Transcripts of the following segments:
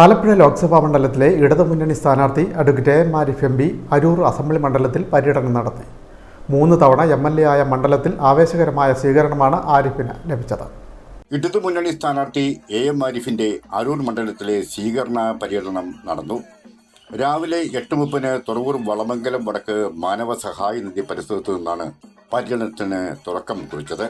ആലപ്പുഴ ലോക്സഭാ മണ്ഡലത്തിലെ ഇടതുമുന്നണി സ്ഥാനാർത്ഥി advocate A Arif M P Aroor assembly മണ്ഡലത്തിൽ പര്യടനം നടത്തി. മൂന്ന് തവണ എം എൽ എ ആയ മണ്ഡലത്തിൽ ആവേശകരമായ സ്വീകരണമാണ് ആരിഫിന് ലഭിച്ചത്. ഇടതുമുന്നണി സ്ഥാനാർത്ഥി എ എം ആരിഫിന്റെ അരൂർ മണ്ഡലത്തിലെ സ്വീകരണ പര്യടനം നടന്നു. രാവിലെ എട്ട് മുപ്പതിന് തുറവൂർ വളമംഗലം വടക്ക് മാനവ സഹായ നിധി പരിസരത്തു നിന്നാണ് പര്യടനത്തിന് തുടക്കം കുറിച്ചത്.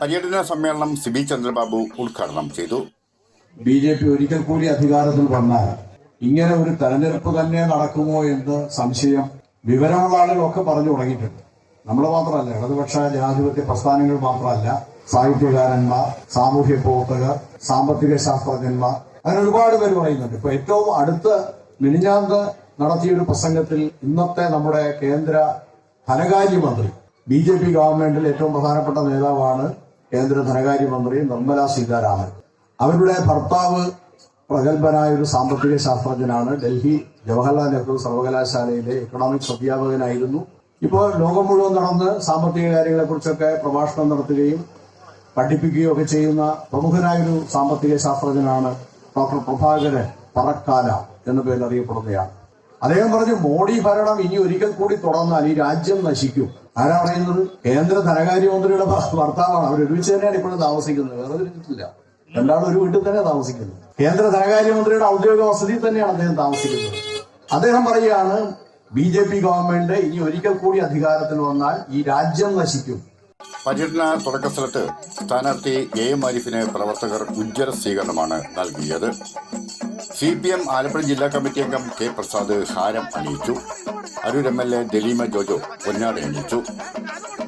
പര്യടന സമ്മേളനം സിബി ചന്ദ്രബാബു ഉദ്ഘാടനം ചെയ്തു. ബി ജെ പി ഒരിക്കൽ കൂടി അധികാരത്തിൽ വന്നാൽ ഇങ്ങനെ ഒരു തെരഞ്ഞെടുപ്പ് തന്നെ നടക്കുമോ എന്ന് സംശയം വിവരമുള്ള ആളുകളൊക്കെ പറഞ്ഞു തുടങ്ങിയിട്ടുണ്ട്. നമ്മൾ മാത്രമല്ല ഇടതുപക്ഷ ജനാധിപത്യ പ്രസ്ഥാനങ്ങൾ മാത്രമല്ല സാഹിത്യകാരന്മാർ സാമൂഹ്യ പ്രവർത്തകർ സാമ്പത്തിക ശാസ്ത്രജ്ഞന്മാർ അങ്ങനെ ഒരുപാട് പേര് പറയുന്നുണ്ട്. ഇപ്പൊ ഏറ്റവും അടുത്ത് മിനിഞ്ഞാന്ത് നടത്തിയ ഒരു പ്രസംഗത്തിൽ ഇന്നത്തെ നമ്മുടെ കേന്ദ്ര ധനകാര്യമന്ത്രി ബി ജെ പി ഗവൺമെന്റിൽ ഏറ്റവും പ്രധാനപ്പെട്ട നേതാവാണ് കേന്ദ്ര ധനകാര്യമന്ത്രി നിർമ്മല സീതാരാമൻ. അവരുടെ ഭർത്താവ് പ്രഗത്ഭനായ ഒരു സാമ്പത്തിക ശാസ്ത്രജ്ഞനാണ്. ഡൽഹി ജവഹർലാൽ നെഹ്റു സർവകലാശാലയിലെ എക്കണോമിക്സ് അധ്യാപകനായിരുന്നു. ഇപ്പോൾ ലോകം മുഴുവൻ നടന്ന് സാമ്പത്തിക കാര്യങ്ങളെക്കുറിച്ചൊക്കെ പ്രഭാഷണം നടത്തുകയും പഠിപ്പിക്കുകയും ഒക്കെ ചെയ്യുന്ന പ്രമുഖനായൊരു സാമ്പത്തിക ശാസ്ത്രജ്ഞനാണ് ഡോക്ടർ പ്രഭാകരൻ പറക്കാല എന്ന പേരിൽ അറിയപ്പെടുന്നയാൾ. അദ്ദേഹം പറഞ്ഞു മോഡി ഭരണം ഇനി ഒരിക്കൽ കൂടി തുടർന്നാൽ ഈ രാജ്യം നശിക്കും. ആരാ പറയുന്നത്? കേന്ദ്ര ധനകാര്യമന്ത്രിയുടെ ഭർത്താവാണ്. അവർ ഒരുമിച്ച് തന്നെയാണ് ഇപ്പോഴും താമസിക്കുന്നത്. വേറെ തിരിച്ചിട്ടില്ല രണ്ടാളും ഒരു വീട്ടിൽ തന്നെ താമസിക്കുന്നത് കേന്ദ്ര ധനകാര്യമന്ത്രിയുടെ ഔദ്യോഗിക വസതിയിൽ തന്നെയാണ് അദ്ദേഹം താമസിക്കുന്നത്. അദ്ദേഹം പറയുകയാണ് ബി ജെ പി ഗവൺമെന്റ് ഇനി ഒരിക്കൽ കൂടി അധികാരത്തിൽ വന്നാൽ ഈ രാജ്യം നശിക്കും. പര്യടന തുടക്ക സ്ഥലത്ത് സ്ഥാനാർത്ഥി എ എം ആരിഫിന് പ്രവർത്തകർ ഉജ്ജ്വല സ്വീകരണമാണ് നൽകിയത്. സി പി എം ആലപ്പുഴ ജില്ലാ കമ്മിറ്റി അംഗം കെ പ്രസാദ് ഹാരം അണിയിച്ചു. Aroor M L A Dalima Jojo പൊന്നാട് അണിയിച്ചു.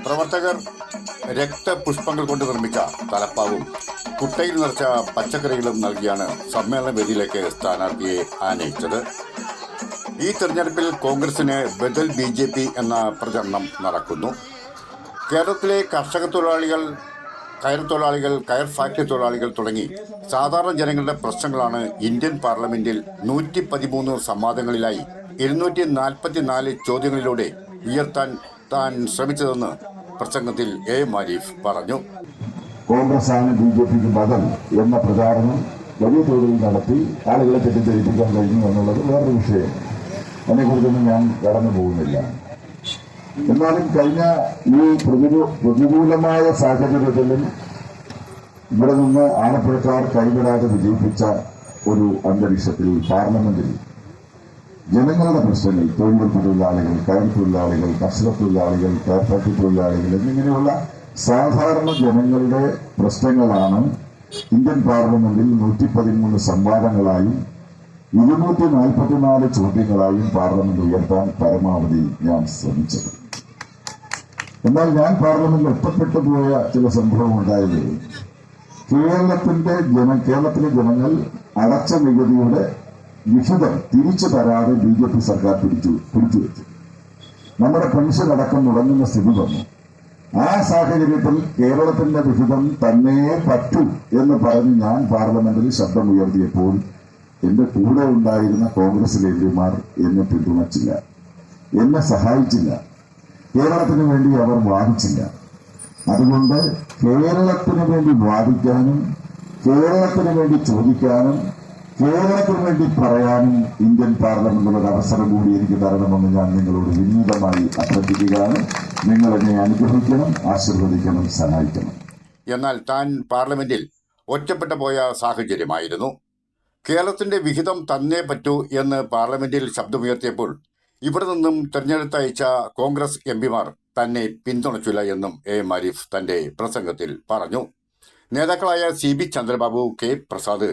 പ്രവർത്തകർ രക്തപുഷ്പങ്ങൾ കൊണ്ട് നിർമ്മിച്ച തലപ്പാവും കുട്ടയിൽ നിറച്ച പച്ചക്കറികളും നൽകിയാണ് സമ്മേളന വേദിയിലേക്ക് സ്ഥാനാർത്ഥിയെ ആനയിച്ചത്. ഈ തെരഞ്ഞെടുപ്പിൽ കോൺഗ്രസിന് ബദൽ ബി എന്ന പ്രചരണം നടക്കുന്നു. കേരളത്തിലെ കർഷക തൊഴിലാളികൾ കയർ തൊഴിലാളികൾ കയർ ഫാക്ടറി തൊഴിലാളികൾ തുടങ്ങി സാധാരണ ജനങ്ങളുടെ പ്രശ്നങ്ങളാണ് ഇന്ത്യൻ പാർലമെന്റിൽ നൂറ്റി പതിമൂന്ന് സംവാദങ്ങളിലായി ഇരുന്നൂറ്റി നാൽപ്പത്തിനാല് ചോദ്യങ്ങളിലൂടെ ഉയർത്താൻ താൻ ശ്രമിച്ചതെന്ന് പ്രസംഗത്തിൽ എ മാരീഫ് പറഞ്ഞു. കോൺഗ്രസ് ആണ് ബി ജെ പിക്ക് ബദൽ എന്ന പ്രചാരണം വലിയ തോതിൽ നടത്തി ആളുകളെ തെറ്റിദ്ധരിപ്പിക്കാൻ കഴിഞ്ഞു എന്നുള്ളത് വേറൊരു വിഷയം അതിനെക്കുറിച്ചൊന്നും ഞാൻ കടന്നു പോകുന്നില്ല എന്നാലും കഴിഞ്ഞ ഈ പ്രതികൂ പ്രതികൂലമായ സാഹചര്യത്തിലും ഇവിടെ നിന്ന് ആലപ്പുഴക്കാർ കൈവിടാതെ വിജയിപ്പിച്ച ഒരു അന്തരീക്ഷത്തിൽ പാർലമെന്റിൽ ജനങ്ങളുടെ പ്രശ്നങ്ങൾ തൊഴിലുറപ്പ് തൊഴിലാളികൾ കയർ തൊഴിലാളികൾ കർഷക തൊഴിലാളികൾ കയർഫാക്ടറി തൊഴിലാളികൾ എന്നിങ്ങനെയുള്ള സാധാരണ ജനങ്ങളുടെ പ്രശ്നങ്ങളാണ് ഇന്ത്യൻ പാർലമെന്റിൽ നൂറ്റി പതിമൂന്ന് സംവാദങ്ങളായും ഇരുന്നൂറ്റി നാൽപ്പത്തിനാല് ചോദ്യങ്ങളായും പാർലമെന്റ് ഉയർത്താൻ പരമാവധി ഞാൻ ശ്രമിച്ചത്. എന്നാൽ ഞാൻ പാർലമെന്റിൽ ഒറ്റപ്പെട്ടു പോയ ചില സംഭവം ഉണ്ടായത് കേരളത്തിന്റെ ജന കേരളത്തിലെ ജനങ്ങൾ അടച്ച നികുതിയുടെ വിഹിതം തിരിച്ചു തരാതെ ബി ജെ പി സർക്കാർ പിടിച്ചു പിടിച്ചുവെച്ചു നമ്മുടെ പെൻഷൻ അടക്കം മുടങ്ങുന്ന സ്ഥിതി വന്നു. ആ സാഹചര്യത്തിൽ കേരളത്തിന്റെ വിഹിതം തന്നെ പറ്റൂ എന്ന് പറഞ്ഞ് ഞാൻ പാർലമെന്റിൽ ശബ്ദമുയർത്തിയപ്പോൾ എന്റെ കൂടെ ഉണ്ടായിരുന്ന കോൺഗ്രസ് എം പിമാർ എന്നെ പിന്തുണച്ചില്ല. എന്നെ സഹായിച്ചില്ല. കേരളത്തിന് വേണ്ടി അവർ വാദിച്ചില്ല. അതുകൊണ്ട് കേരളത്തിന് വേണ്ടി വാദിക്കാനും കേരളത്തിന് വേണ്ടി ചോദിക്കാനും കേരളത്തിന് വേണ്ടി പറയാനും ഇന്ത്യൻ പാർലമെന്റിൽ ഒരു അവസരം കൂടി എനിക്ക് തരണമെന്ന് ഞാൻ നിങ്ങളോട് വിനീതമായി അഭ്യർത്ഥിക്കുകയാണ്. നിങ്ങൾ എന്നെ അനുഗ്രഹിക്കണം ആശീർവദിക്കണം സഹായിക്കണം. എന്നാൽ താൻ പാർലമെന്റിൽ ഒറ്റപ്പെട്ടു പോയ സാഹചര്യമായിരുന്നു. കേരളത്തിന്റെ വിഹിതം തന്നേ പറ്റൂ എന്ന് പാർലമെന്റിൽ ശബ്ദമുയർത്തിയപ്പോൾ ഇവിടെ നിന്നും തെരഞ്ഞെടുത്തയച്ച കോൺഗ്രസ് എംപിമാർ തന്നെ പിന്തുണച്ചില്ല എന്നും എ എം ആരിഫ് തന്റെ പ്രസംഗത്തിൽ പറഞ്ഞു. നേതാക്കളായ C B Chandrababu K Prasad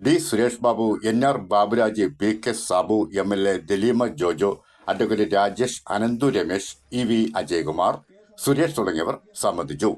D Suresh Babu N R Baburaj P K Sabu M L A Dalima Jojo advocate Rajesh Ananthu Ramesh E V Ajaykumar Suresh തുടങ്ങിയവർ സംബന്ധിച്ചു.